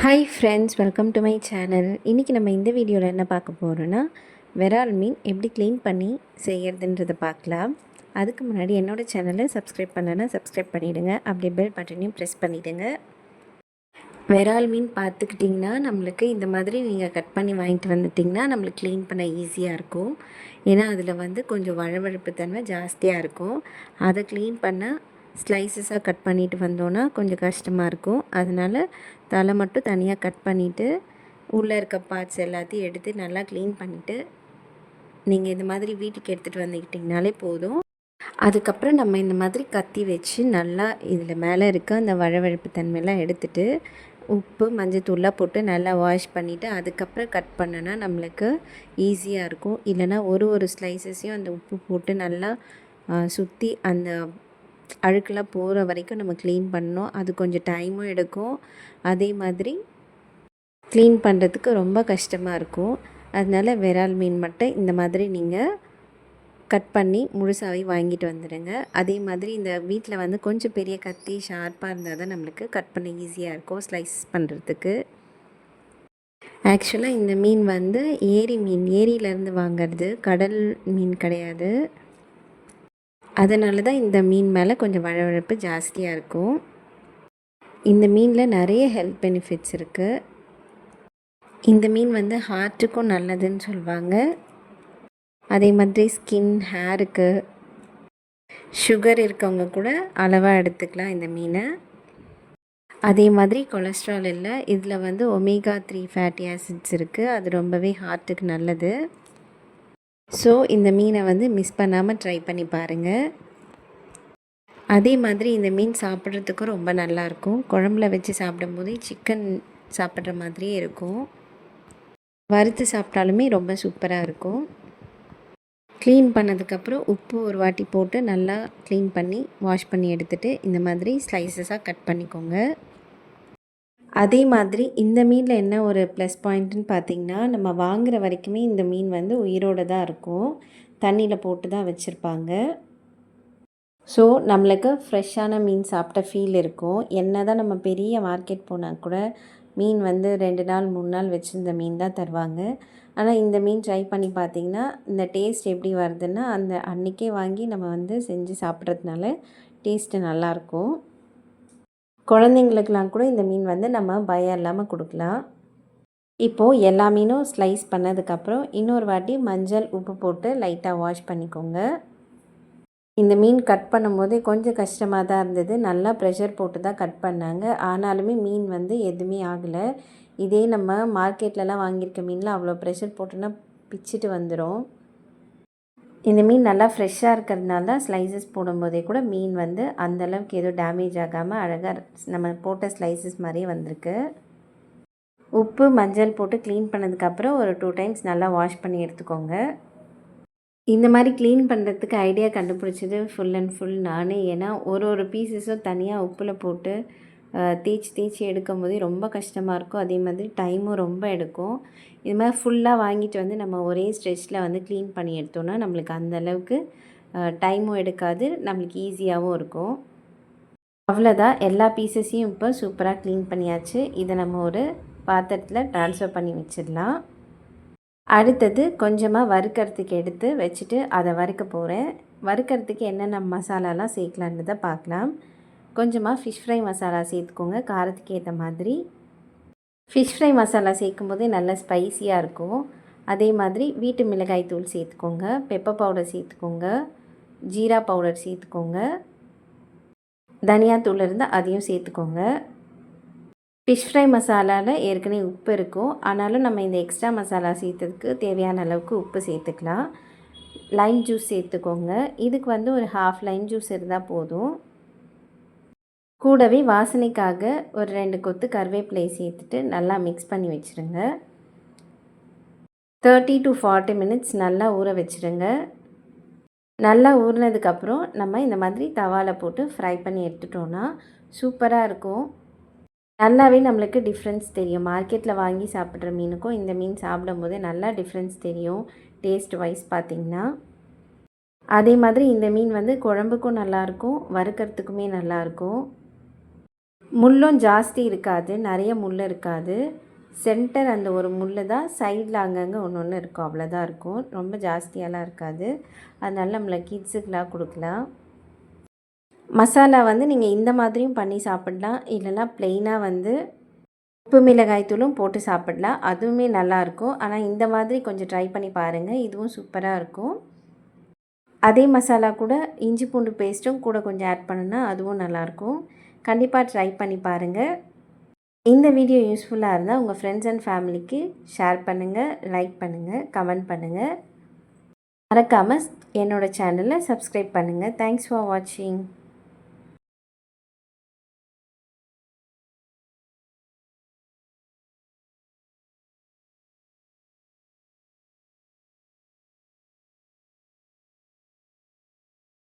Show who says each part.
Speaker 1: Hi friends welcome to my channel இன்றைக்கி நம்ம இந்த வீடியோவில் என்ன பார்க்க போகிறோன்னா விரால் மீன் எப்படி க்ளீன் பண்ணி செய்கிறதுன்றதை பார்க்கலாம். அதுக்கு முன்னாடி என்னோடய சேனலை சப்ஸ்கிரைப் பண்ணலைன்னா சப்ஸ்கிரைப் பண்ணிவிடுங்க அப்படியே பெல் பட்டனையும் ப்ரெஸ் பண்ணிவிடுங்க விரால் மீன் பார்த்துக்கிட்டிங்கன்னா நம்மளுக்கு இந்த மாதிரி நீங்கள் கட் பண்ணி வாங்கிட்டு வந்துட்டிங்கன்னா நம்மளுக்கு க்ளீன் பண்ண ஈஸியாக இருக்கும். ஏன்னா அதில் வந்து கொஞ்சம் வழவழப்பு தன்மை ஜாஸ்தியாக இருக்கும். அதை க்ளீன் பண்ண ஸ்லைசஸாக கட் பண்ணிட்டு வந்தோன்னா கொஞ்சம் கஷ்டமாக இருக்கும். அதனால் தலை மட்டும் தனியாக கட் பண்ணிவிட்டு உள்ளே இருக்க பார்ட்ஸ் எல்லாத்தையும் எடுத்து நல்லா க்ளீன் பண்ணிவிட்டு நீங்கள் இந்த மாதிரி வீட்டுக்கு எடுத்துகிட்டு வந்துக்கிட்டிங்கனாலே போதும். அதுக்கப்புறம் நம்ம இந்த மாதிரி கத்தி வச்சு நல்லா இதில் மேலே இருக்க அந்த வழவழப்பு தன்மையெல்லாம் எடுத்துட்டு உப்பு மஞ்சத்தூள்லாம் போட்டு நல்லா வாஷ் பண்ணிவிட்டு அதுக்கப்புறம் கட் பண்ணனா நம்மளுக்கு ஈஸியாக இருக்கும். இல்லைனா ஒரு ஒரு ஸ்லைசஸையும் அந்த உப்பு போட்டு நல்லா சுற்றி அந்த அழுக்கெல்லாம் போகிற வரைக்கும் நம்ம க்ளீன் பண்ணோம் அது கொஞ்சம் டைமும் எடுக்கும். அதே மாதிரி க்ளீன் பண்ணுறதுக்கு ரொம்ப கஷ்டமாக இருக்கும். அதனால் விரால் மீன் மட்டும் இந்த மாதிரி நீங்கள் கட் பண்ணி முழுசாகவே வாங்கிட்டு வந்துடுங்க அதே மாதிரி இந்த வீட்டில் வந்து கொஞ்சம் பெரிய கத்தி ஷார்ப்பாக இருந்தால் தான் நம்மளுக்கு கட் பண்ண ஈஸியாக இருக்கும் ஸ்லைஸ் பண்ணுறதுக்கு ஆக்சுவலாக இந்த மீன் வந்து ஏரி மீன் ஏரியிலேருந்து வாங்கிறது கடல் மீன் கிடையாது. அதனால தான் இந்த மீன் மேலே கொஞ்சம் வழவழப்பு ஜாஸ்தியாக இருக்கும். இந்த மீனில் நிறைய ஹெல்த் பெனிஃபிட்ஸ் இருக்குது இந்த மீன் வந்து ஹார்ட்டுக்கும் நல்லதுன்னு சொல்லுவாங்க. அதே மாதிரி ஸ்கின் ஹேருக்கு சுகர் இருக்கவங்க கூட அளவாக எடுத்துக்கலாம் இந்த மீனை. அதே மாதிரி கொலஸ்ட்ரால் இல்லை இதில் வந்து ஒமேகா த்ரீ ஃபேட்டி ஆசிட்ஸ் இருக்குது அது ரொம்பவே ஹார்ட்டுக்கு நல்லது. ஸோ இந்த மீனை வந்து மிஸ் பண்ணாமல் ட்ரை பண்ணி பாருங்கள் அதே மாதிரி இந்த மீன் சாப்பிட்றதுக்கும் ரொம்ப நல்லாயிருக்கும் குழம்புல வச்சு சாப்பிடும்போது சிக்கன் சாப்பிட்ற மாதிரியே இருக்கும். வறுத்து சாப்பிட்டாலுமே ரொம்ப சூப்பராக இருக்கும். க்ளீன் பண்ணதுக்கப்புறம் உப்பு ஒரு வாட்டி போட்டு நல்லா க்ளீன் பண்ணி வாஷ் பண்ணி எடுத்துகிட்டு இந்த மாதிரி ஸ்லைசஸாக கட் பண்ணிக்கோங்க. அதே மாதிரி இந்த மீனில் என்ன ஒரு ப்ளஸ் பாயிண்ட்டுன்னு பார்த்தீங்கன்னா நம்ம வாங்குகிற வரைக்குமே இந்த மீன் வந்து உயிரோடு தான் இருக்கும். தண்ணியில் போட்டு தான் வச்சுருப்பாங்க. ஸோ நம்மளுக்கு ஃப்ரெஷ்ஷான மீன் சாப்பிட்ட ஃபீல் இருக்கும். என்ன தான் நம்ம பெரிய மார்க்கெட் போனால் கூட மீன் வந்து ரெண்டு நாள் மூணு நாள் வச்சுருந்த மீன் தான் தருவாங்க. ஆனால் இந்த மீன் ட்ரை பண்ணி பார்த்திங்கன்னா இந்த டேஸ்ட் எப்படி வருதுன்னா அந்த அன்றைக்கே வாங்கி நம்ம வந்து செஞ்சு சாப்பிட்றதுனால டேஸ்ட்டு நல்லாயிருக்கும் குழந்தைங்களுக்கெலாம் கூட இந்த மீன் வந்து நம்ம பயம் இல்லாமல் கொடுக்கலாம். இப்போது எல்லா மீனும் ஸ்லைஸ் பண்ணதுக்கப்புறம் இன்னொரு வாட்டி மஞ்சள் உப்பு போட்டு லைட்டாக வாஷ் பண்ணிக்கோங்க. இந்த மீன் கட் பண்ணும்போதே கொஞ்சம் கஷ்டமாக தான் இருந்தது. நல்லா ப்ரெஷர் போட்டு தான் கட் பண்ணாங்க. ஆனாலுமே மீன் வந்து எதுவுமே ஆகலை. இதே நம்ம மார்க்கெட்லலாம் வாங்கியிருக்க மீனில் அவ்வளோ ப்ரெஷர் போட்டோன்னா பிச்சுட்டு வந்துடும் இந்த மீன் நல்லா ஃப்ரெஷ்ஷாக இருக்கிறதுனால தான் ஸ்லைசஸ் போடும்போதே கூட மீன் வந்து அந்தளவுக்கு எதுவும் டேமேஜ் ஆகாமல் அழகாக நம்ம போட்ட ஸ்லைசஸ் மாதிரியே வந்திருக்கு. உப்பு மஞ்சள் போட்டு க்ளீன் பண்ணதுக்கப்புறம் ஒரு டூ டைம்ஸ் நல்லா வாஷ் பண்ணி எடுத்துக்கோங்க. இந்த மாதிரி க்ளீன் பண்ணுறதுக்கு ஐடியா கண்டுபிடிச்சது ஃபுல் அண்ட் ஃபுல் நானே. ஏன்னா ஒரு ஒரு பீசஸும் தனியாக உப்பில் போட்டு தேய்ச்சி தேய்ச்சி எடுக்கும் போதே ரொம்ப கஷ்டமாக இருக்கும். அதே மாதிரி டைமும் ரொம்ப எடுக்கும். இது மாதிரி ஃபுல்லாக வாங்கிட்டு வந்து நம்ம ஒரே ஸ்ட்ரெச்சில் வந்து க்ளீன் பண்ணி எடுத்தோன்னா நம்மளுக்கு அந்தளவுக்கு டைமும் எடுக்காது. நம்மளுக்கு ஈஸியாகவும் இருக்கும். அவ்வளோதான் எல்லா பீசஸையும் இப்போ சூப்பராக க்ளீன் பண்ணியாச்சு. இதை நம்ம ஒரு பாத்திரத்தில் ட்ரான்ஸ்ஃபர் பண்ணி வச்சிடலாம். அடுத்தது கொஞ்சமாக வறுக்கிறதுக்கு எடுத்து வச்சுட்டு அதை வறுக்க போகிறேன் வறுக்கிறதுக்கு என்னென்ன மசாலாலாம் சேர்க்கலான்னு தான் பார்க்கலாம். கொஞ்சமாக ஃபிஷ் ஃப்ரை மசாலா சேர்த்துக்கோங்க காரத்துக்கு ஏற்ற மாதிரி. ஃபிஷ் ஃப்ரை மசாலா சேர்க்கும் போதே நல்லா ஸ்பைஸியாக இருக்கும். அதே மாதிரி வீட்டு மிளகாய் தூள் சேர்த்துக்கோங்க பெப்பர் பவுடர் சேர்த்துக்கோங்க ஜீரா பவுடர் சேர்த்துக்கோங்க. தனியாத்தூள் இருந்தால் அதையும் சேர்த்துக்கோங்க. ஃபிஷ் ஃப்ரை மசாலாவில் ஏற்கனவே உப்பு இருக்கும். ஆனாலும் நம்ம இந்த எக்ஸ்ட்ரா மசாலா சேர்த்ததுக்கு தேவையான அளவுக்கு உப்பு சேர்த்துக்கலாம். லைம் ஜூஸ் சேர்த்துக்கோங்க. இதுக்கு வந்து ஒரு ஹாஃப் லைம் ஜூஸ் இருந்தால் போதும். கூடவே வாசனைக்காக ஒரு ரெண்டு கொத்து கருவேப்பிலை சேர்த்துட்டு நல்லா மிக்ஸ் பண்ணி வச்சுருங்க. தேர்ட்டி டு ஃபார்ட்டி மினிட்ஸ் நல்லா ஊற வச்சுருங்க. நல்லா ஊறினதுக்கப்புறம் நம்ம இந்த மாதிரி தவாவில் போட்டு ஃப்ரை பண்ணி எடுத்துட்டோன்னா சூப்பராக இருக்கும். நல்லாவே நம்மளுக்கு டிஃப்ரென்ஸ் தெரியும். மார்க்கெட்டில் வாங்கி சாப்பிட்ற மீனுக்கும் இந்த மீன் சாப்பிடும்போது நல்லா டிஃப்ரென்ஸ் தெரியும் டேஸ்ட் வைஸ் பார்த்திங்கன்னா அதே மாதிரி இந்த மீன் வந்து குழம்புக்கும் நல்லாயிருக்கும் வறுக்கிறதுக்குமே நல்லாயிருக்கும் முள்ளும் ஜாஸ்தி இருக்காது நிறைய முள் இருக்காது. சென்டர் அந்த ஒரு முள் தான் சைடில் அங்கங்கே ஒன்று ஒன்று இருக்கும் அவ்வளோதான் இருக்கும். ரொம்ப ஜாஸ்தியாலாம் இருக்காது. அதனால நம்மளை கிட்ஸுக்கெலாம் கொடுக்கலாம். மசாலா வந்து நீங்கள் இந்த மாதிரியும் பண்ணி சாப்பிட்லாம். இல்லைனா ப்ளெயினாக வந்து உப்பு மிளகாய் தூளும் போட்டு சாப்பிடலாம். அதுவுமே நல்லாயிருக்கும் ஆனால் இந்த மாதிரி கொஞ்சம் ட்ரை பண்ணி பாருங்கள் இதுவும் சூப்பராக இருக்கும். அதே மசாலா கூட இஞ்சி பூண்டு பேஸ்ட்டும் கூட கொஞ்சம் ஆட் பண்ணுனா அதுவும் நல்லாயிருக்கும் கண்டிப்பாக ட்ரை பண்ணி பாருங்கள் இந்த வீடியோ யூஸ்ஃபுல்லாக இருந்தால் உங்கள் ஃப்ரெண்ட்ஸ் அண்ட் ஃபேமிலிக்கு ஷேர் பண்ணுங்கள் லைக் பண்ணுங்கள் கமெண்ட் பண்ணுங்கள் மறக்காமல் என்னோடய சேனலை சப்ஸ்கிரைப் பண்ணுங்கள் தேங்க்ஸ் ஃபார் வாட்சிங்